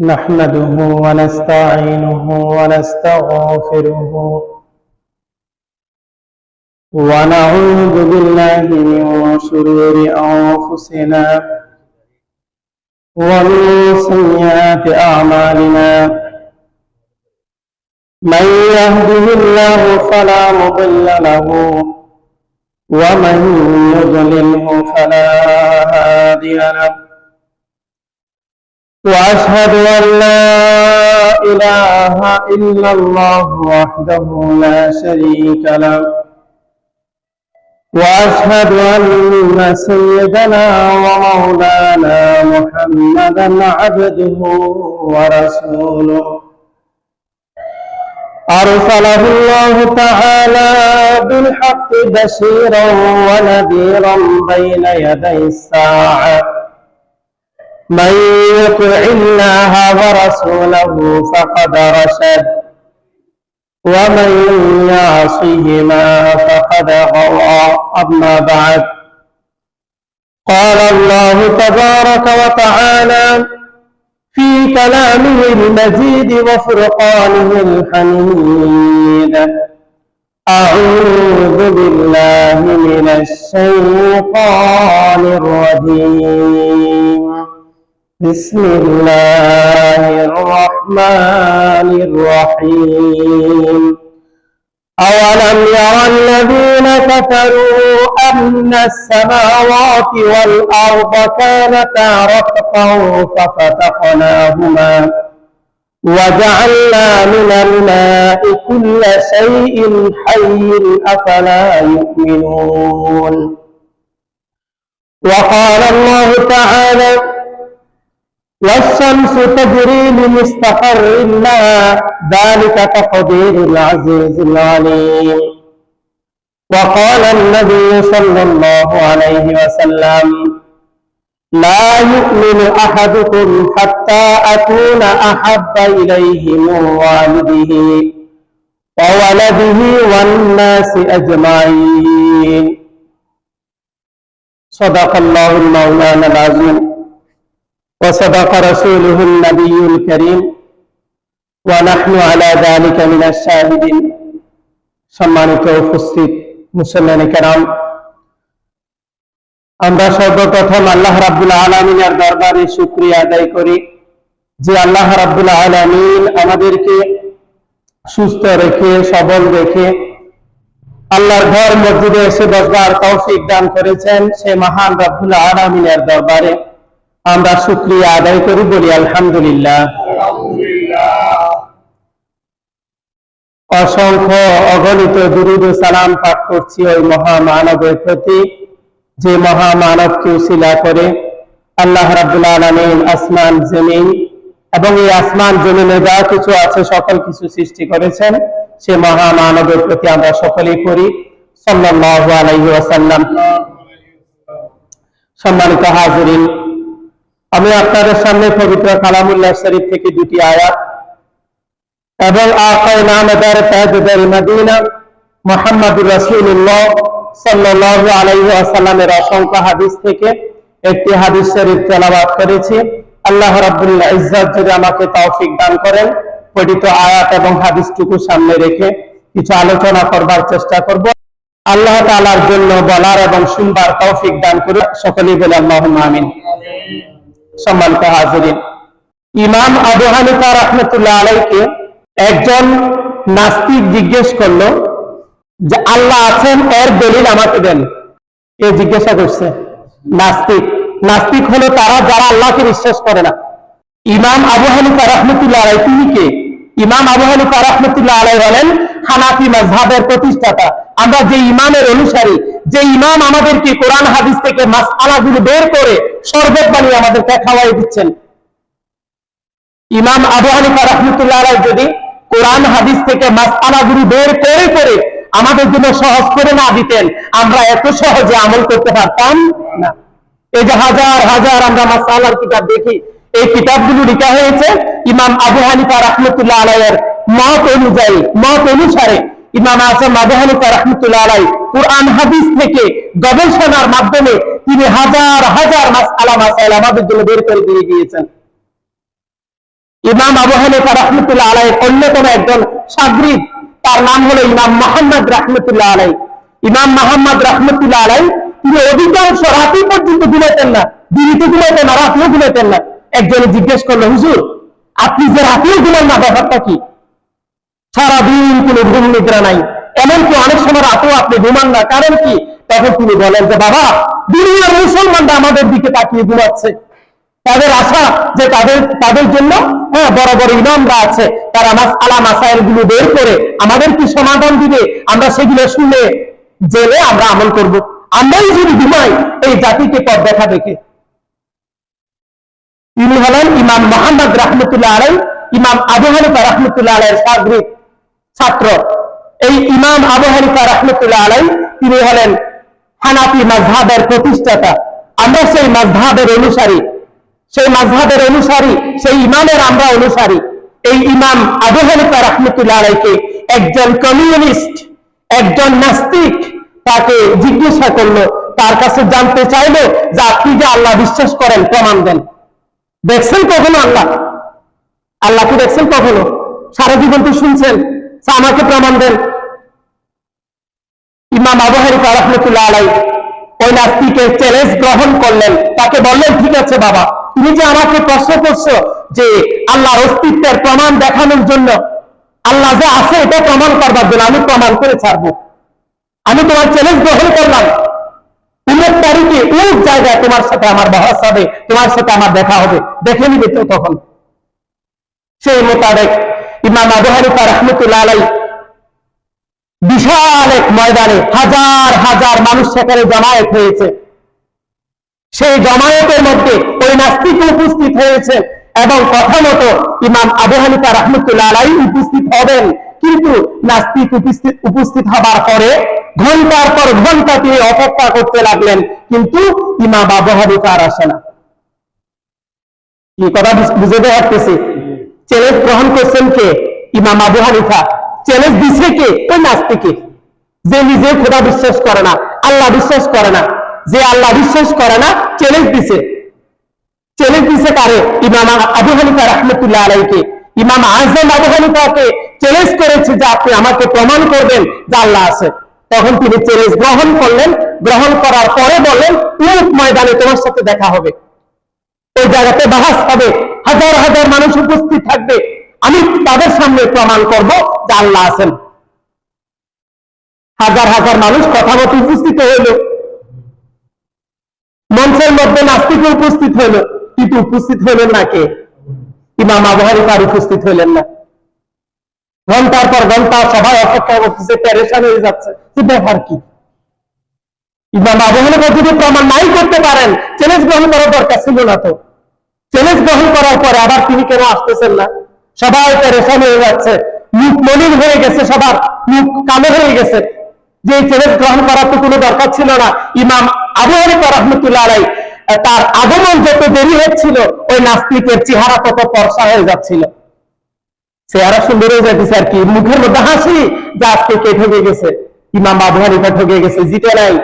نحمده ونستعينه ونستغفره. ونعوذ بالله من شرور أنفسنا ومن سيئات أعمالنا. من يهده الله فلا مضل له ومن يضلله فلا هادي له. وأشهد أن لا إله إلا الله وحده لا شريك له. وأشهد أن سيدنا ومولانا محمدا عبده ورسوله. أرسله الله تعالى بالحق بشيرا ونذيرا بين يدي الساعة. من يطع الله ورسوله فقد رشد. ومن يعصهما فقد غوى. أما بعد. قال الله تبارك وتعالى في كلامه المجيد وفرقانه الحميد. أعوذ بالله من الشيطان الرجيم. بسم الله الرحمن الرحيم. أولم يرى الذين كفروا أن السماوات والأرض كانتا رتقا ففتقناهما وجعلنا من الماء كل شيء حي أفلا يؤمنون. وقال الله تعالى والشمس تجري لمستقر لها ذلك تقدير العزيز العليم. وقال النبي صلى الله عليه وسلم لا يؤمن أحدكم حتى أكون أحب إليه من والده وولده والناس أجمعين. صدق الله المولانا العظيم. وصدق رسوله النبي الكريم ونحن على ذلك من الشاهدين সম্মানিত উপস্থিত মুসলমান কেরাম আমরা সর্বপ্রথম আল্লাহ রাব্বুল আলমিনের দরবারে শুক্রিয়া আদায় করি যে আল্লাহ রাব্বুল আলমিন আমাদেরকে সুস্থ রেখে সবল রেখে আল্লাহর ঘর মসজিদে এসে বসবার তৌফিক দান করেছেন সে মহান রাব্বুল আলমিনের দরবারে আমরা শুক্রিয়া আদায় করি, বলি আলহামদুলিল্লাহ। অসংখ্য অগণিত দুরুদ সালাম পাঠ করছি ওই মহামানবের প্রতি, যে মহামানবকে উশিলা করে। আল্লাহ রাবুল আলমিন আসমান, জমিন এবং এই আসমান, জমিনে যা কিছু আছে, সকল কিছু সৃষ্টি করেছেন, সে মহামানবের প্রতি আমরা সকলেই করি। ওয়াসাল্লাম। সম্মানিত হাজরিন আমি আপনাদের সামনে পবিত্র কালামুল্লাহ শরীফ থেকে দুটি আয়াত এবং নামদার তাজদার মদিনা মোহাম্মদুর রাসূলুল্লাহ সাল্লাল্লাহু আলাইহি ওয়াসাল্লামের অসংখ্য হাদিস থেকে একটি হাদিস শরীফ তেলাওয়াত করেছি। আল্লাহ রাব্বুল ইজ্জত যদি আমাকে তৌফিক দান করেন, পঠিত আয়াত এবং হাদিসটুকু সামনে রেখে কিছু আলোচনা করবার চেষ্টা করব। আল্লাহ তাআলার জন্য বলার এবং শুনবার তৌফিক দান করে সকলেই বলে আল্লাহুম্মা আমিন। সম্মানিত হাজিরিন। ইমাম আবু হানিফা রহমতুল্লাহ আলাইকে একজন নাস্তিক জিজ্ঞেস করল যে, আল্লাহ আছেন, এর দলিল আমাকে দেন। এ জিজ্ঞাসা করছে, নাস্তিক। নাস্তিক হলো তারা যারা আল্লাহকে বিশ্বাস করে না। ইমাম আবু হানিফা রহমতুল্লাহ আলাই, তিনি কে? ইমাম আবু হানিফা রহমতুল্লাহ আলাই বলেন হানাফি মাজহাবের প্রতিষ্ঠাতা। আমরা যে ইমামের অনুসারী যে ইমাম আমাদেরকে কোরআন হাদিস থেকে মাসআলাগুলো বের করে শরবত বানিয়ে আমাদেরকে খাওয়াই দিচ্ছেন। ইমাম আবু হানিফা রহমতুল্লাহ যদি কোরআন হাদিস থেকে মাসআলাগুলো বের করে করে আমাদের জন্য সহজ করে না দিতেন, আমরা এত সহজে আমল করতে পারতাম না। এই যে হাজার হাজার আমরা মাসালার কিতাব দেখি, এই কিতাবগুলো লেখা হয়েছে ইমাম আবু হানিফা রহমতুল্লাহ আলাইয়ের মত অনুযায়ী, মত অনুসারে ইমাম আজম আবু হানিফা রহমতুল্লাহ আলাই কোরআন হাদিস থেকে গবেষণার মাধ্যমে তিনি হাজার হাজার মাস আলা মাসাইল আমাদের জন্য বের করে দিয়ে গিয়েছেন ইমাম আবু হানিফা রহমতুল্লাহ আলাই অন্যতম একজন সাগরিদ। তার নাম হলো ইমাম মোহাম্মদ রহমতুল্লাহ আলাই ইমাম মোহাম্মদ রহমতুল্লাহ আলাই তিনি অধিকাংশ রাতে পর্যন্ত ঘুমাইতেন না। দিনিতে ঘুমাইতেন না, রাতেও ঘুমাইতেন না। একজনে জিজ্ঞেস করল, হুজুর, আপনি যে রাতেও ঘুমান না ব্যাপারটা কি? সারাদিন কোনো ঘুম নিদ্রা নাই। এমনকি অনেক সময় রাতেও আপনি ঘুমান না। কারণ কি? তখন তিনি বলেন যে, বাবা, দুনিয়ার মুসলমানরা আমাদের দিকে তাকিয়ে ঘুমাচ্ছে। তাদের আশা যে তাদের তাদের জন্য হ্যাঁ বড় বড় ইমামরা আছে। তারা আলা মাসাইলগুলো বের করে আমাদের কি সমাধান দিবে। আমরা সেগুলো শুনে জেনে আমরা আমল করব। আমরাই যদি ঘুমাই, এই জাতিকে পথ দেখা দেখে। তিনি হলেন ইমাম মোহাম্মদ রহমতুল্লাহ আলাই ইমাম আবু হানিফা রহমতুল্লাহ আলাইয়ের সাগরিক ছাত্র। এই ইমাম আবু হানিফা রহমতুল্লাহ আলাই তিনি হলেন হানাফি মাজহাবের প্রতিষ্ঠাতা। আমরা সেই মাজহাবের অনুসারী, সেই মাজহাবের অনুসারী, সেই ইমামের আমরা অনুসারী। এই ইমাম আবু হানিফা রহমতুল্লাহ আলাইকে একজন কমিউনিস্ট একজন নাস্তিক তাকে জিজ্ঞাসা করল, তার কাছে জানতে চাইলো যে আপনি যে আল্লাহ বিশ্বাস করেন, প্রমাণ দেন। দেখছেন কখনো আল্লাহ? আল্লাহকে দেখছেন কখনো? সারা জীবন তো শুনছেন। আমাকে প্রমাণ দেন ইমাম আবু হানিফা আলাই ওই নাস্তিকের চ্যালেঞ্জ গ্রহণ করলেন। তাকে বললেন, ঠিক আছে বাবা, তুমি যে আমাকে প্রশ্ন করছ যে আল্লাহর অস্তিত্বের প্রমাণ দেখানোর জন্য আল্লাহ যে আছে, এটা প্রমাণ করবার জন্য আমি প্রমাণ করে ছাড়বো। আমি তোমার চ্যালেঞ্জ গ্রহণ করলাম। উমের তারিখে ওই জায়গায় তোমার সাথে আমার বহস হবে, তোমার সাথে আমার দেখা হবে। দেখে নিবে তো তখন। সেই মোতাবেক ইমাম আবু হানিফা রহমতুল্লাহ আলাই বিশাল এক ময়দানে হাজার হাজার মানুষ সেখানে জমায়েত হয়েছে। সেই জমায়েতের মধ্যে ওই নাস্তিক উপস্থিত হয়েছে এবং কথা মতো ইমাম আবু হানিফা রহমতুল্লাহ আলাই উপস্থিত হবেন। কিন্তু নাস্তিক উপস্থিত উপস্থিত হবার পরে ঘণ্টার পর ঘণ্টা তিনি অপেক্ষা করতে লাগলেন, কিন্তু ইমাম আবু হানিফা আর আসে না। কথা বুঝ- বুঝতে পারতেছি চ্যালেঞ্জ গ্রহণ করছেন কে? ইমাম আবু হানিফা। চ্যালেঞ্জ দিছে কে? ওই নাস্তিকে। যে নিজে খোদা বিশ্বাস করে না, আল্লাহ বিশ্বাস করে না। যে আল্লাহ বিশ্বাস করে না চ্যালেঞ্জ দিছে। চ্যালেঞ্জ দিছে কারে? ইমাম আবু হানিফা রহমতুল্লাহ আলাইকে ইমাম আজম আবু হানিফাকে চ্যালেঞ্জ করেছে যে আপনি আমাকে প্রমাণ করবেন যে আল্লাহ আছে। তখন তিনি চ্যালেঞ্জ গ্রহণ করলেন। গ্রহণ করার পরে বললেন উমুক ময়দানে তোমার সাথে দেখা হবে। ওই জায়গাতে বাহাস হবে। হাজার হাজার মানুষ উপস্থিত থাকবে। আমি তাদের সামনে প্রমাণ করব যে আল্লাহ আছেন। হাজার হাজার মানুষ কথা মতো উপস্থিত হইল। মঞ্চের মধ্যে নাস্তিক উপস্থিত হইল। কিন্তু উপস্থিত হইলেন না কে? ইমাম আবহারি তার উপস্থিত হইলেন না। ঘণ্টার পর ঘণ্টা সবাই অপেক্ষা করতেছে প্যারেশান হয়ে যাচ্ছে। যে ব্যাপার কি? ইমাম আবু যদি প্রমাণ নাই করতে পারেন, চ্যালেঞ্জ গ্রহণ করার দরকার ছিল না তো। চ্যালেঞ্জ গ্রহণ করার পরে আবার তিনি কেন আসতেছেন না? সবাই পেরেশান হয়ে যাচ্ছে। মুখ মলিন হয়ে গেছে সবার। মুখ কালো হয়ে গেছে। যে চ্যালেঞ্জ গ্রহণ করার তো কোনো দরকার ছিল না। ইমাম আবু হানিফা রহমতুল্লাহ আলাই তার আগমন যত দেরি হচ্ছিল, ওই নাস্তিকের চেহারা তত ফর্সা হয়ে যাচ্ছিল। চেহারা সুন্দর হয়ে যাচ্ছে আর কি। মুখের মধ্যে হাসি যে আজকে কে ঠকে গেছে? ইমাম আবু হানিফা ঠকে গেছে। জিতে নাই।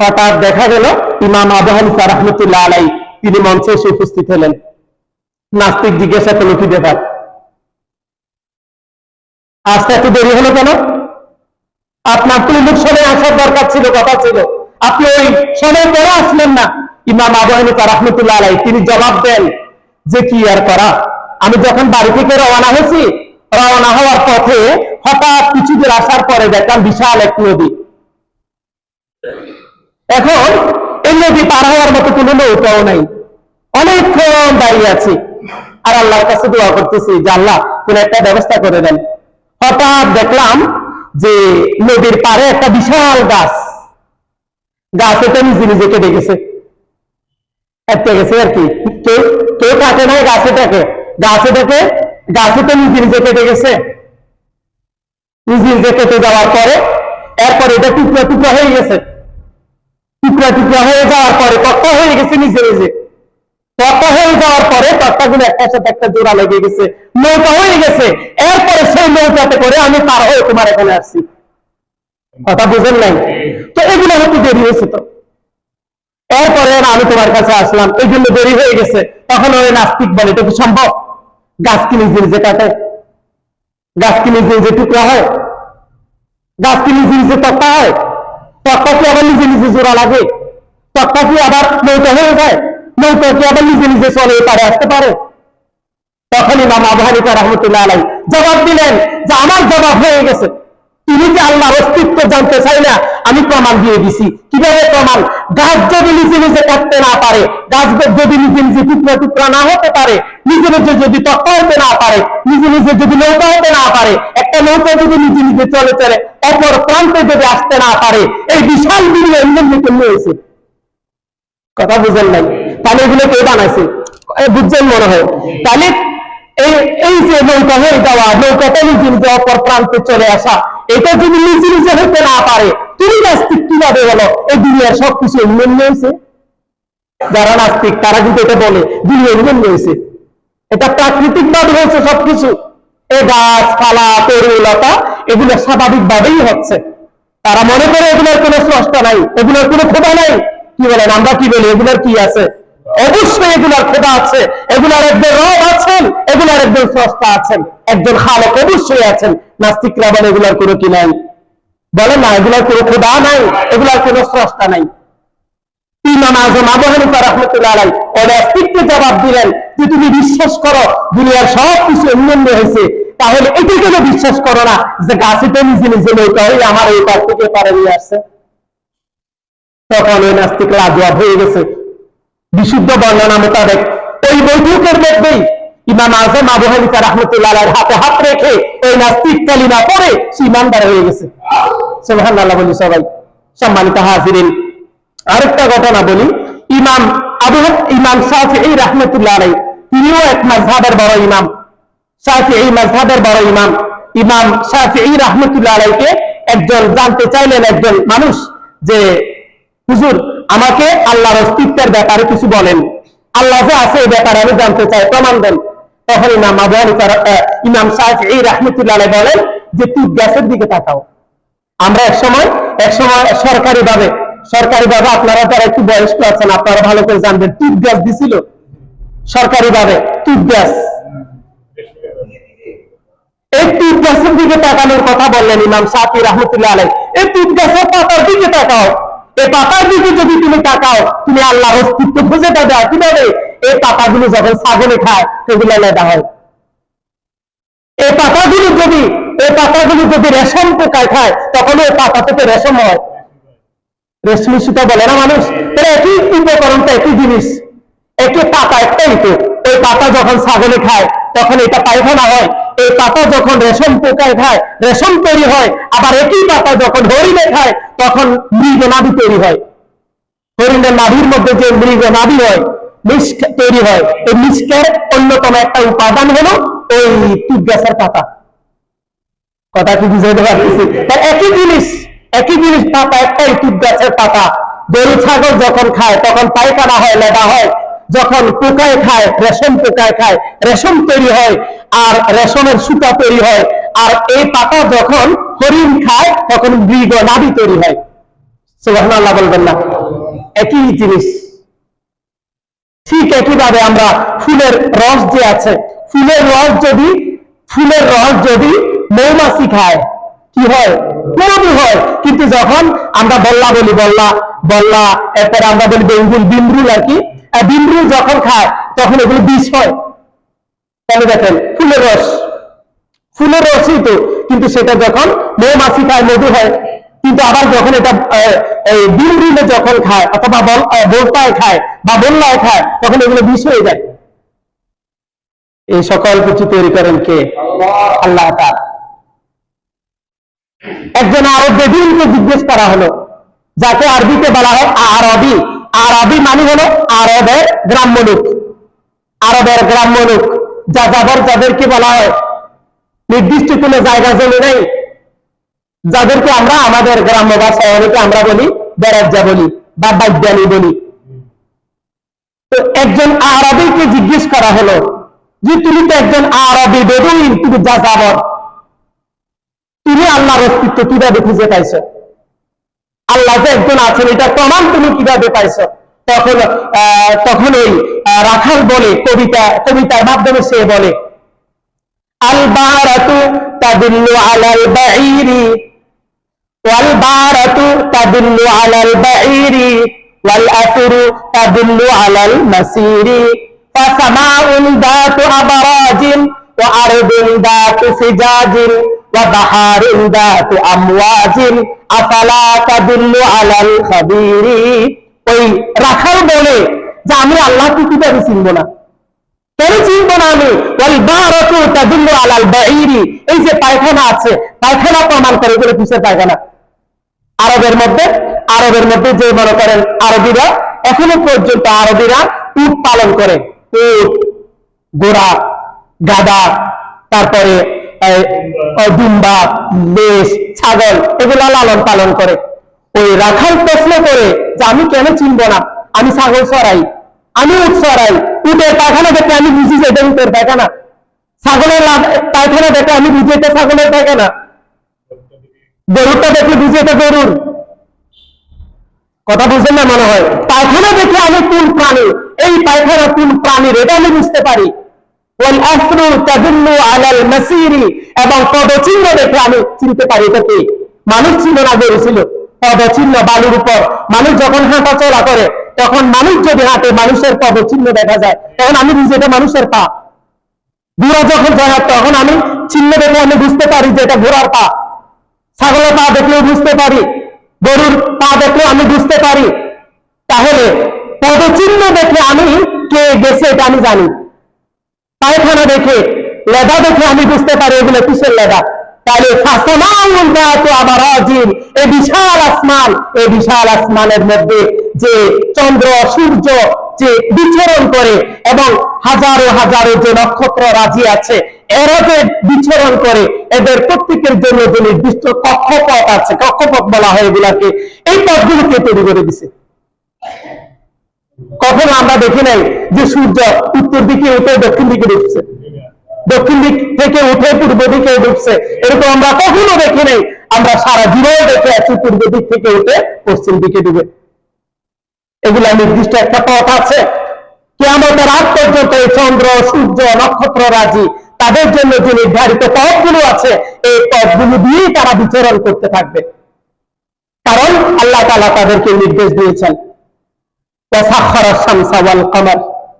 হঠাৎ দেখা গেল ইমাম আবু হানিফা রহমতুল্লাহ আলাই তিনি মঞ্চে এসে উপস্থিত হলেন। নাস্তিক জিজ্ঞাসা করল, কি ব্যাপার? আজকে এত দেরি হলো কেন? আপনার তো সময় আসার দরকার ছিল, কথা ছিল। আপনি ওই সময় পরে আসলেন না। ইমাম আবু হানিফা রহমতুল্লাহ আলাই তিনি জবাব দেন, যে কি আর করা? আমি যখন বাড়ি থেকে রওনা হয়েছি, রওনা হওয়ার পথে হঠাৎ কিছু দূর আসার পরে দেখলাম বিশাল এক নদী। এখন এই নদী পার হওয়ার মতো কোনো নৌকাও নাই। অনেকক্ষণ দাঁড়িয়ে আছি। আর আল্লাহর কাছে দোয়া করতেছি যে আল্লাহ কোন একটা ব্যবস্থা করে দেন। হঠাৎ দেখলাম যে নদীর পারে একটা বিশাল গাছ। গাছ এটা নিজে নিজে কেটে গেছে। কেটে গেছে আর কি। কেউ কেউ কাটে নাই গাছেটাকে গাছেটাকে গাছে তো নিজে নিজে কেটে গেছে। নিজে নিজে কেটে যাওয়ার পরে, এরপর এটা টুকরা টুকরা হয়ে গেছে। টুকরা টুকরা হয়ে যাওয়ার পরে তক্তা হয়ে গেছে নিজে নিজে। তক্তা হয়ে যাওয়ার পরে তক্তাগুলো একটা সাথে একটা জোড়া লেগে গেছে। নৌকা হয়ে গেছে। এরপরে সেই নৌকাতে করে আমি পার হয়ে তোমার এখানে আসছি। কথা বুঝেন নাই? তো এগুলো হতে দেরি হয়েছে তো। এরপরে আমি তোমার কাছে আসলাম। এই জন্য দেরি হয়ে গেছে। তখন ওই নাস্তিক বলে, এটা কি সম্ভব? গাছ কি নিজে নিজে কাটে? গাছ কি নিজে নিজে টুকরা হয়? গাছ কি নিজে নিজে তক্তা হয়? তক্তা কি আবার নিজে নিজে জোড়া লাগে। তক্তা কি আবার নৌকা হয়ে যায়। নৌকা আবার নিজে নিজে চলে পারে আসতে পারে। তখন ইমাম আবু হানিফা রহমতুল্লাহ আলাই জবাব দিলেন যে, আমার জবাব হয়ে গেছে। তুমি যে আল্লাহর অস্তিত্ব জানতে চাই না, আমি প্রমাণ দিয়ে দিছি। কীভাবে প্রমাণ? গাছ যদি নিজে নিজে কাটতে না পারে, গাছ যদি নিজে নিজে টুকরা টুকরা না হতে পারে, নিজে নিজে যদি তক্তা হতে না পারে, নিজে নিজে যদি নৌকা হতে না পারে, একটা নৌকা যদি নিজে নিজে চলে চলে অপর প্রান্তে যদি আসতে না পারে, এই বিশাল বিড়ি এমনি কেমনি হয়েছে কথা বুঝেন নাই? তাহলে এগুলো কে বানাইছে? বুঝছেন মনে হয়? তাহলে এই যে নৌকা, হয়ে যাওয়া নৌকাটা অপর প্রান্তে চলে আসা, এটা যদি নিজে নিজে হতে না পারে, তুমি নাস্তিক কীভাবে এই দুনিয়ার সবকিছু যারা নাস্তিক, তারা কিন্তু এটা বলে দুনিয়া এটা প্রাকৃতিক ভাবে হয়েছে সবকিছু। এই গাছ পালা তরুলতা, এগুলো স্বাভাবিক ভাবেই হচ্ছে। তারা মনে করে এগুলোর কোনো স্রষ্টা নাই, এগুলোর কোনো খোদা নাই। কি বলেন, আমরা কি বলি, এগুলোর কি আছে? অবশ্যই এগুলার খোদা আছে, এগুলার একজন রব আছেন, এগুলার একজন স্রষ্টা আছেন, একজন খালক অবশ্যই আছেন, নাস্তিকরা বলে এগুলার কোনো কি নাই? বলে না, এগুলার কোনো খোদা নাই, এগুলার কোনো স্রষ্টা নাই। জবাব দিলেন যে তুমি বিশ্বাস করো, দুনিয়ার সব কিছু অন্যান্য হয়েছে, তাহলে এটি কেন বিশ্বাস করো না যে গাছে তো নিজে নিজে নৌকা হয়ে আমার এই পার থেকে পারে নিয়ে আসছে। তখন ওই নাস্তিক লাজবাব হয়ে গেছে। বিশুদ্ধ বর্ণনা মোতাবেক। ওই বৈঠকের মধ্যেই ইমাম আজম আবু হানিফা রহমতুল্লাহ হাতে হাত রেখে ওই নাস্তিক কালিমা পড়ে সে ইমানদার হয়ে গেছে। সুবহানাল্লাহ বলি সবাই। সম্মানিত হাজিরিন, আরেকটা ঘটনা বলি। ইমাম আবু ইমাম শাফিঈ রাহমাতুল্লাহ আলাইহি, তিনিও এক মাযহাবের বড় ইমাম। শাফিঈ মাযহাবের বড় ইমাম। ইমাম শাফিঈ রাহমাতুল্লাহ আলাইহিকে একজন জানতে চাইলেন একজন মানুষ যে হুজুর, আমাকে আল্লাহর অস্তিত্বের ব্যাপারে কিছু বলেন। আল্লাহ যে আছে এই ব্যাপারে আমি জানতে চাই, প্রমাণ দেন। তখন ইমাম আবু ইমাম শাফিঈ রাহমাতুল্লাহ আলাইহি বলেন যে, তুই গ্যাসের দিকে তাকাও। আমরা এক সময় এক সময় সরকারি ভাবে সরকারি ভাবে আপনারা যারা একটু বয়স্ক আছেন, আপনারা ভালো করে জানবেন টুথ গ্যাস দিছিল? সরকারি ভাবে টুথ গ্যাস। এই টুথ গ্যাসের দিকে তাকানোর কথা বললেন ইমাম সাফি রহমতুল্লাহ আলাই এই টুথ গ্যাসের পাতার দিকে তাকাও। এই পাতার দিকে যদি তুমি তাকাও, তুমি আল্লাহর অস্তিত্ব খুঁজে পাবে কীভাবে? এই পাতাগুলো যখন ছাগলে খায়, সেগুলো লেদা হয়। এই পাতাগুলো যদি এই পাতাগুলো যদি রেশম পোকায় খায় তখন ওই পাতা থেকে রেশম হয়। রেশমি সুতা বলে না মানুষ? তাহলে একই উপকরণ তো একই জিনিস। একই পাতা একটাই তো। এই পাতা যখন ছাগলে খায়, তখন এটা পায়খানা হয়। এই পাতা যখন রেশম পোকায় খায়, রেশম তৈরি হয়। আবার একই পাতা যখন হরিণে খায় তখন মৃগ নাভি তৈরি হয়। হরিণের নাভির মধ্যে যে মৃগ নাভি হয় মিস্ক তৈরি হয়, এই মিস্কের অন্যতম একটা উপাদান হলো ওই তুক গাছের পাতা। কথা কি বুঝাইতে পারতেছি? একই জিনিস একই জিনিস পাতা, একটাই তুক গাছের পাতা। গরু, ছাগল যখন খায়, তখন পায়খানা হয়, লেদা হয়। যখন পোকায় খায়, রেশম পোকায় খায়, রেশম তৈরি হয়, আর রেশমের সুতা তৈরি হয়। আর এই পাতা যখন হরিণ খায়, তখন মৃগ নাভি তৈরি হয়। সুবহানাল্লাহ বলবেন না। একই জিনিস। ঠিক একইভাবে আমরা ফুলের রস যে আছে, ফুলের রস যদি, ফুলের রস যদি মৌমাছি খায়, কি হয়? মধু হয়। কিন্তু যখন আমরা বল্লা বলি, বল্লা বল্লা, এরপরে আমরা বলি বেঙ্গুল, বিমরুল আর কি বিমরুল যখন খায়, তখন এগুলো বিষ হয়। তাহলে দেখেন, ফুলের রস। ফুলের রসই তো কিন্তু সেটা যখন মৌমাছি খায় মধু হয় কিন্তু আবার যখন এটা আহ, এই যখন খায় অথবা বল- বোলতায় খায় বা বন্যায় খায় তখন এগুলো বিষ হয়ে যায়। এই সকল কিছু তৈরি করেন কে? আল্লাহ একজন আরব বেদুইনকে জিজ্ঞেস করা হলো যাকে আরবিতে বলা হয় আরবি। আরবি মানে হলো আরবের গ্রাম্য লোক। আরবের গ্রাম্য লোক। যা যাবার যাদেরকে বলা হয় নির্দিষ্ট কোনো জায়গা জমি নেই। যাদেরকে আমরা আমাদের গ্রাম্য ভাষায় অনেকে আমরা বলি বেড়াজ্জা বলি বা বাদ্যানি বলি। তো একজন আরবিকে জিজ্ঞেস করা হলো যে, তুমি তো একজন আরবি বেদুইন, তুমি যা যাবর তুমি আল্লাহর অস্তিত্ব কীভাবে খুঁজে পাইছো? আল্লাহ যে একজন আছেন, এটা প্রমাণ তুমি কীভাবে পাইছো? তখন তখন ওই রাখাল বলে, কবিতা, কবিতার মাধ্যমে সে বলে আল বারাতু তাদুল্লু আলাল বাঈরি ওয়াল বারাতু তাদুল্লু আলাল বাঈরি ওয়াল আসরু তাদুল্লু আলাল মাসিরি فسماء ذات أبراج وأرض ذات سجاج وبحار ذات أمواج أفلا تدل على الخبير ওই রাখাল বলে যে আমি আল্লাহকে কিভাবে চিনব না কেন চিনব না আমি আলাল বাঈরি। এই যে পায়খানা আছে, পায়খানা প্রমাণ করে পায়খানা? আরবের মধ্যে আরবের মধ্যে যে মনে করেন আরবিরা, এখনও পর্যন্ত উট পালন করে। উট, ঘোড়া গাদা তারপরে দুম্বা, বেশ, ছাগল, এগুলা লালন পালন করে। ওই রাখাল প্রশ্ন করে যে, আমি কেন চিনব না? আমি ছাগল চড়াই। আমি উট চড়াই উটের পায়খানা দেখে আমি বুঝি যে এটা উটের পায়খানা। ছাগলের পায়খানা দেখে আমি বুঝি এটা ছাগলের পায়খানা। গরুরটা দেখলে বুঝি এটা গরুর। কথা বুঝলেন না মনে হয়? পায়খানা দেখে আমি কোন প্রাণী? এই পায়খানা কোন প্রাণীর? এটা আমি বুঝতে পারি। এবং পদচিহ্ন দেখে আমি চিনতে পারি এটা কি? মানুষ ছিল না, গরু ছিল। পদচিহ্ন বালুর উপর। মানুষ যখন হাঁটা চলা করে তখন মানুষ যদি হাঁটে, মানুষের পদচিহ্ন দেখা যায়। তখন আমি বুঝি এটা মানুষের পা। ঘোড়া যখন যায় তখন আমি চিহ্ন দেখে আমি বুঝতে পারি যে এটা ঘোড়ার পা। ছাগলের পা দেখলেও বুঝতে পারি, গরুর পা দেখলেও আমি বুঝতে পারি। তাহলে পদচিহ্ন দেখে আমি কে গেছে এটা আমি জানি। পায়খানা দেখে, লেদা দেখে আমি বুঝতে পারি এগুলো কিসের লেদা। তাহলে আবার এই বিশাল আসমান এই বিশাল আসমানের মধ্যে যে চন্দ্র, সূর্য যে বিচরণ করে এবং হাজারো হাজারো যে নক্ষত্র রাজি আছে, এরা যে বিচরণ করে, এদের প্রত্যেকের জন্য যে নির্দিষ্ট কক্ষপথ আছে, কক্ষপথ বলা হয় এগুলাকে, এই পথগুলোকে তৈরি করে দিছে? কখনো আমরা দেখি নাই যে সূর্য উত্তর দিকে উঠে দক্ষিণ দিকে ঢুকছে দক্ষিণ দিক থেকে উঠে পূর্ব দিকে ঢুকছে এরকম আমরা কখনো দেখি নাই। আমরা সারা জীবন দেখে আছি, পূর্ব দিক থেকে উঠে পশ্চিম দিকে ডুবে। এগুলা নির্দিষ্ট একটা পথ আছে। কেমন আজ পর্যন্ত এই চন্দ্র, সূর্য, নক্ষত্র, রাজি, তাদের জন্য যে নির্ধারিত পথগুলো আছে, এই পথগুলো দিয়েই তারা বিচরণ করতে থাকবে। কারণ আল্লাহ তালা তাদেরকে নির্দেশ দিয়েছেন।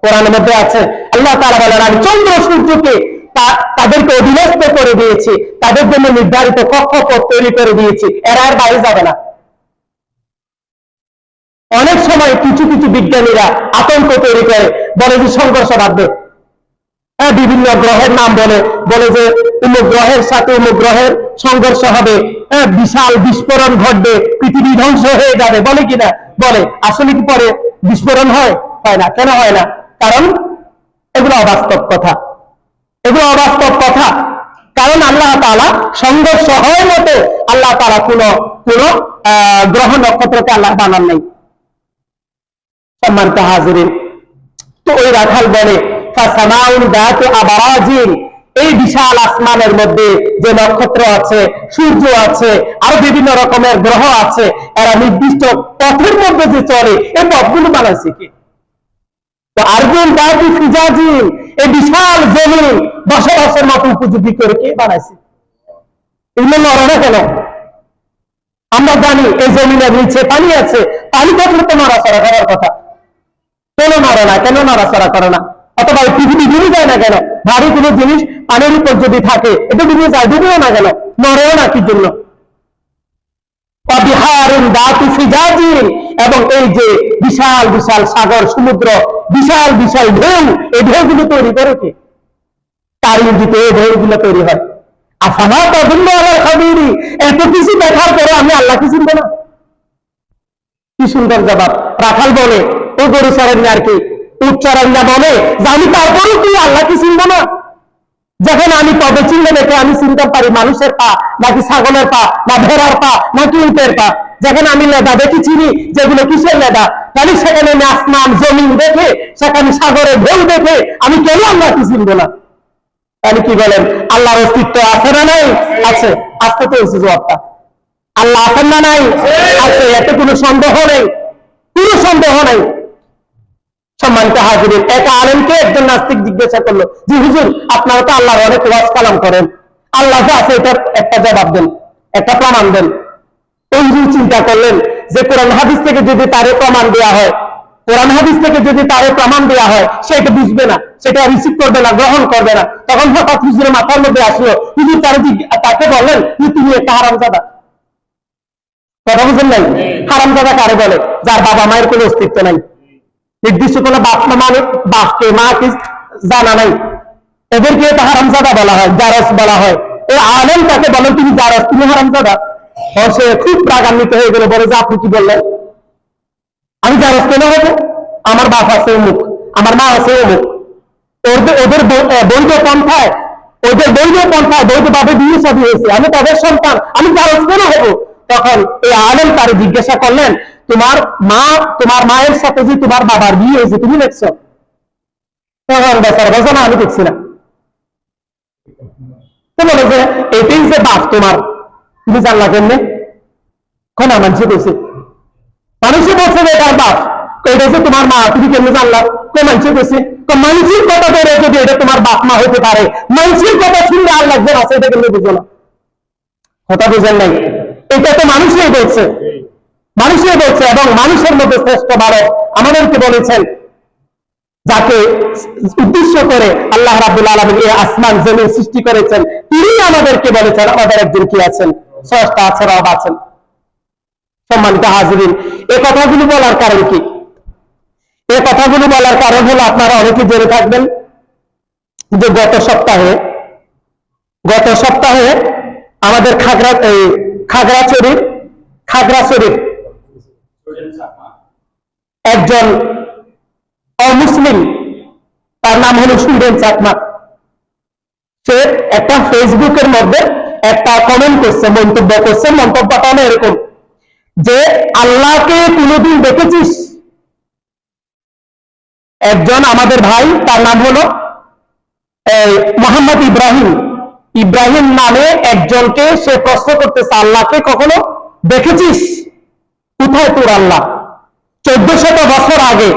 কোরআনের মধ্যে আছে, আল্লাহ তালা বলেন, আমি চন্দ্র, সূর্যকে তাদেরকে অধীনস্থ করে দিয়েছি। তাদের জন্য নির্ধারিত কক্ষপথ তৈরি করে দিয়েছি। এরা আর বাইরে যাবে না। অনেক সময় কিছু কিছু বিজ্ঞানীরা আতঙ্ক তৈরি করে, বলে যে সংঘর্ষ বাঁধবে। হ্যাঁ বিভিন্ন গ্রহের নাম বলে বলে যে অমুক গ্রহের সাথে অমুক গ্রহের সংঘর্ষ হবে। হ্যাঁ বিশাল বিস্ফোরণ ঘটবে, পৃথিবী ধ্বংস হয়ে যাবে, বলে কিনা? বলে। আসলে কি পরে? বিস্ফোরণ হয়? হয় না। কেন হয় না? কারণ এগুলো অবাস্তব কথা। এগুলো অবাস্তব কথা। কারণ আল্লাহ তাআলা সংঘর্ষ হয় মতো আল্লাহ তালা কোন কোন গ্রহ নক্ষত্রকে আল্লাহ বানান নাই। সম্মানিত হাজিরিন। তো ওই রাখাল বলে এই বিশাল আসমানের মধ্যে যে নক্ষত্র আছে, সূর্য আছে, আরও বিভিন্ন রকমের গ্রহ আছে, এরা নির্দিষ্ট পথের মধ্যে যে চলে, এই পথগুলো বানাইছে কি? আর্জুন দাতু ফিজাজিন, এই বিশাল জমিন বসবাসের মতো উপযোগী করে কে বানাইছে? এগুলো নড়ে না কেন? আমরা জানি এই জমিনের নিচে পানি আছে, পানি থাকলে তো নড়াচড়া করার কথা। কেন নড়ে না কেন নড়াচড়া করে না। অথবা এই পৃথিবী ডুবে যায় না কেন? ভারী কোনো জিনিস পানির উপর যদি থাকে, এটা ডুবে যায়, ডুবেও না কেন? নড়েও না কি জন্য? এবং এই যে বিশাল বিশাল সাগর, সমুদ্র, বিশাল বিশাল ঢেউ, এই ঢেউগুলো তৈরি করে কে? তার ইঙ্গিতে এই ঢেউগুলো তৈরি হয়। আফানা তদুল্ল আল্লাহ খাবিরি এত কিছু দেখার পরে আমি আল্লাহকে চিনবো না। কি সুন্দর জবাব। রাখাল বলে ও গরু চরেন আর কি। উচ্চারণটা বলে যে আমি তারপরেও কি আল্লাহকে চিনবো না? যখন আমি পদে চিহ্ন দেখে আমি চিনতে পারি মানুষের পা, নাকি ছাগলের পা, না ভেড়ার পা, নাকি উটের পা। যখন আমি লেদা দেখি চিনি, যেগুলো কিসের লেদা? তাহলে সেখানে আমি আসমান, জমিন দেখে, সেখানে সাগরে ঢেউ দেখে আমি কেন আল্লাহকে চিনবো না? তাহলে কি বলেন, আল্লাহর অস্তিত্ব আছে না নাই? আছে। আসতে তো হয়েছে জবাবটা। আল্লাহ আছেন না নাই? আছে, এতে কোনো সন্দেহ নেই। কোনো সন্দেহ নেই। সম্মানিত হাজিরিন এক আলেমকে একজন নাস্তিক জিজ্ঞাসা করল যে হুজুর আপনারা তো আল্লাহর অনেক ওয়াজ কালাম করেন। আল্লাহ যে আছে এটার একটা জবাব দেন একটা প্রমাণ দেন। হুজুর চিন্তা করলেন যে কোরআন হাদিস থেকে যদি তারে প্রমাণ দেওয়া হয় কোরআন হাদিস থেকে যদি তারে প্রমাণ দেওয়া হয় সে এটা বুঝবে না সেটা রিসিভ করবে না গ্রহণ করবে না। তখন হঠাৎ হুজুরের মাথার মধ্যে আসলো হুজুর তারা তাকে বললেন যে তুমি একটা হারামজাদা। কথা বুঝলেন নাই? হারামজাদা কারে বলে? যার বাবা মায়ের কোনো অস্তিত্ব নাই। নির্দিষ্ট কোনো বাপ মা মানে বাপকে, মাকে জানা নাই। এদেরকে হারামজাদা বলা হয় জারস বলা হয়। এই আলেম তাকে বলেন তুমি জারস তুমি হারামজাদা? ও, সে খুব রাগান্বিত হয়ে গেল, বলে যে আপনি কি বললেন? আমি জারস কেন হব? আমার বাপ আছে অমুক, আমার মা আছে অমুক। ওদের বৈধ পন্থায়, ওদের বৈধ পন্থায় বৈধ ভাবে বিয়ে সাদী হয়েছে। আমি তাদের সন্তান, আমি জারস কেন হব? তখন এই আলেম তারে জিজ্ঞাসা করলেন তোমার মা, তোমার মায়ের সাথে যে তোমার বাবার বিয়ে হয়েছে, তুমি দেখছ? না, আমি দেখছি না। তো এটাই যে বাপ তোমার। তুমি জানলা কেমনে? কোন মানুষে বলছে মানুষে বলছে যে এটার বাপ। এটা যে তোমার মা, তুমি কেমনে জানলা? কোন মানুষে বলছে। মানুষের কথা ধরে যদি এটা তোমার বাপ মা হতে পারে, মানুষের কথা শুনলে আর লাগবে আছে এটা কেমনে বুঝো না কথা বুঝেন নাই। এটা তো মানুষই বলছে। মানুষই বলছে এবং মানুষের মধ্যে শ্রেষ্ঠ বালক আমাদেরকে বলেছেন, যাকে উদ্দেশ্য করে আল্লাহ রাবুল আলমিন এই আসমান জমিন সৃষ্টি করেছেন, তিনি আমাদেরকে বলেছেন, আমাদের একজন কি আছেন? স্রষ্টা আছেন, রব আছেন। সম্মানিত হাজিরিন, এ কথাগুলো বলার কারণ কি? এ কথাগুলো বলার কারণ হলো, আপনারা অনেকে জেনে থাকবেন যে গত সপ্তাহে গত সপ্তাহে আমাদের খাগড়া এই খাগড়াছড়ির খাগড়াছড়ির একজন অমুসলিম, তার নাম হলো সুরেন চাকমা সে একটা ফেসবুকের মধ্যে একটা কমেন্ট করছে, মন্তব্য করছে, মন্তব্যটা হলো এরকম যে, আল্লাহকে কোনোদিন দেখেছিস? একজন আমাদের ভাই, তার নাম হলো মোহাম্মদ ইব্রাহিম। ইব্রাহিম নামে একজনকে সে প্রশ্ন করতেছে, আল্লাহকে কখনো দেখেছিস? কোথায় তোর আল্লাহ? চোদ্দ শত বছর আগে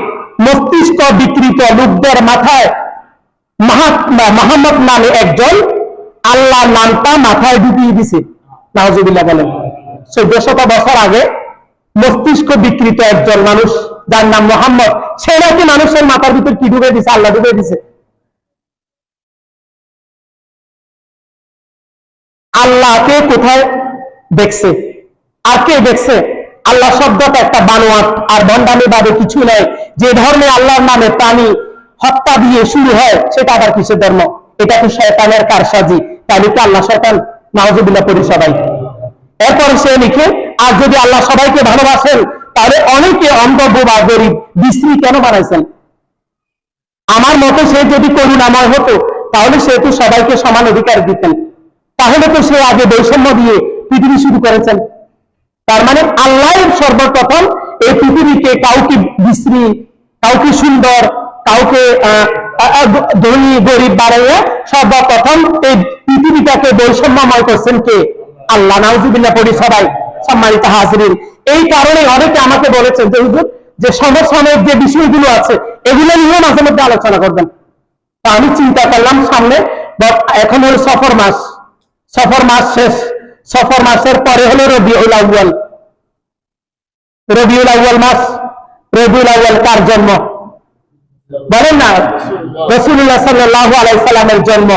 মস্তিষ্ক বিকৃত লোকদের মাথায় মাহাত্মা মোহাম্মদ নামে একজন আল্লাহ নামটা মাথায় ঢুকিয়ে দিছে। নাহজুবিল্লাহ বলেন। চোদ্দ শত বছর আগে মস্তিষ্ক বিকৃত একজন মানুষ, যার নাম মোহাম্মদ। সে নাকি মানুষের মাথার ভিতর কি ঢুকে দিছে? আল্লাহ ঢুকে দিছে। আল্লাহকে কোথায় দেখছে? আর কে দেখছে? আল্লাহ শব্দটা একটা বানোয়াট আর ভণ্ডামি বাদে কিছু নাই। যে ধর্মে আল্লাহর নামে প্রাণী হত্যা দিয়ে শুরু হয়, সেটা আবার কিসের ধর্ম? এটা তো শয়তানের কারসাজি? তাহলে কি আল্লাহ শয়তান নাওজুবিল্লাহ পড়ি সবাই। এরপরে সে লিখে, আর যদি আল্লাহ সবাইকে ভালোবাসেন, তাহলে অনেকে অন্ধ বা গরিব, বিশ্রী কেন বানাইছেন? আমার মতে সে যদি করুণাময় হতো, তাহলে সে তো সবাইকে সমান অধিকার দিতেন। তাহলে তো সে আগে বৈষম্য দিয়ে পৃথিবী শুরু করেছেন। তার মানে আল্লাহ সর্বপ্রথম এই পৃথিবীকে কাউকে বিশ্রী, কাউকে সুন্দর, কাউকে ধনী, গরিব বাড়াইয়া সর্বপ্রথম এই পৃথিবীটাকে বৈষম্যময় করছেন কে? আল্লাহ। নাউজুবিল্লাহ পড়ি সবাই, সম্মানিত হাজরিন। এই কারণে অনেকে আমাকে বলেছেন যে, হুজুর, যে সমসাময়িক যে বিষয়গুলো আছে, এগুলো নিয়েও মাঝে মধ্যে আলোচনা করবেন। আমি চিন্তা করলাম সামনে এখন হলো সফর মাস। সফর মাস শেষ। সফর মাসের পরে হলো রবিউল আউয়াল। রবিউল আউয়াল মাস, রবিউল আউয়াল কার জন্ম? বলেন না রসুল্লাহ সাল্লাহ আলাইসাল্লামের জন্ম।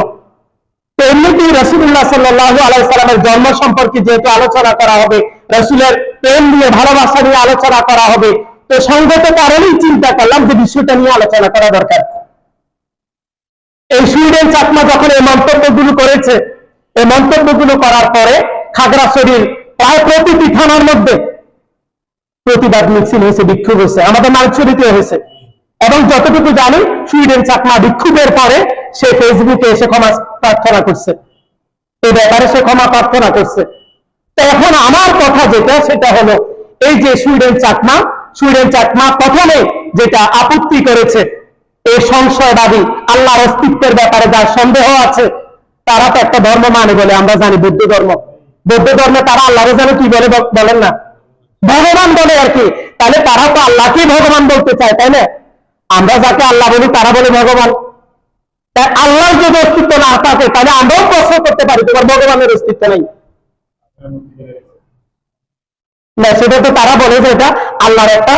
রসুল্লাহ সাল্লাহ জন্ম সম্পর্কে যেহেতু আলোচনা করা হবে, রসুলের প্রেম নিয়ে ভালোবাসা নিয়ে আলোচনা করা হবে, তো সঙ্গত কারণেই চিন্তা করলাম যে বিষয়টা নিয়ে আলোচনা করা দরকার। এই সুইডেন চাকমা যখন এই মন্তব্যগুলো করেছে, এই মন্তব্যগুলো করার পরে খাগড়াছড়ির প্রায় প্রতিটি থানার মধ্যে প্রতিবাদ মিছিল হয়েছে, বিক্ষোভ হয়েছে, আমাদের মালছড়িতে হয়েছে। এবং যতটুকু জানি, সুইডেন চাকমা বিক্ষোভের পরে সে ফেসবুকে এসে ক্ষমা প্রার্থনা করছে। এই ব্যাপারে সে ক্ষমা প্রার্থনা করছে। এখন আমার কথা যেটা, সেটা হলো এই যে সুইডেন চাকমা সুইডেন চাকমা প্রথমে যেটা আপত্তি করেছে এই সংশয়বাদী, আল্লাহর অস্তিত্বের ব্যাপারে যার সন্দেহ আছে, তারা তো একটা ধর্ম মানে বলে, আমরা জানি বৌদ্ধ ধর্ম। বৌদ্ধ ধর্মে তারা আল্লাহরে জানে কি বলে বলেন না? ভগবান বলে আর কি। তাহলে তারা তো আল্লাহকে ভগবান বলতে চায়, তাই না? আমরা যাকে আল্লাহ বলি, তারা বলে ভগবান। তাই আল্লাহর যদি অস্তিত্ব না থাকে, তাহলে আমরাও প্রশ্ন করতে পারি, তোমার ভগবানের অস্তিত্ব নেই। না, সেটা তো তারা বলে যে এটা আল্লাহর একটা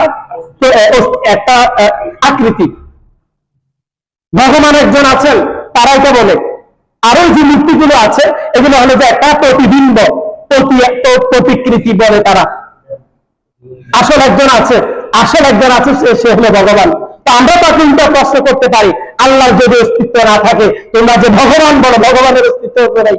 একটা আকৃতি। ভগবান একজন আছেন তারা এটা বলে। আরও যে মূর্তিগুলো আছে, এগুলো হলো যে একটা প্রতিবিম্ব প্রতি- প্র- প্রতিকৃতি বলে তারা। আসল একজন আছে, আসল একজন আছে, সে হলো ভগবান। তো আমরা তো কিন্তু প্রশ্ন করতে পারি, আল্লাহর যদি অস্তিত্ব না থাকে, তোমরা যে ভগবান বলো, ভগবানের অস্তিত্ব নাই।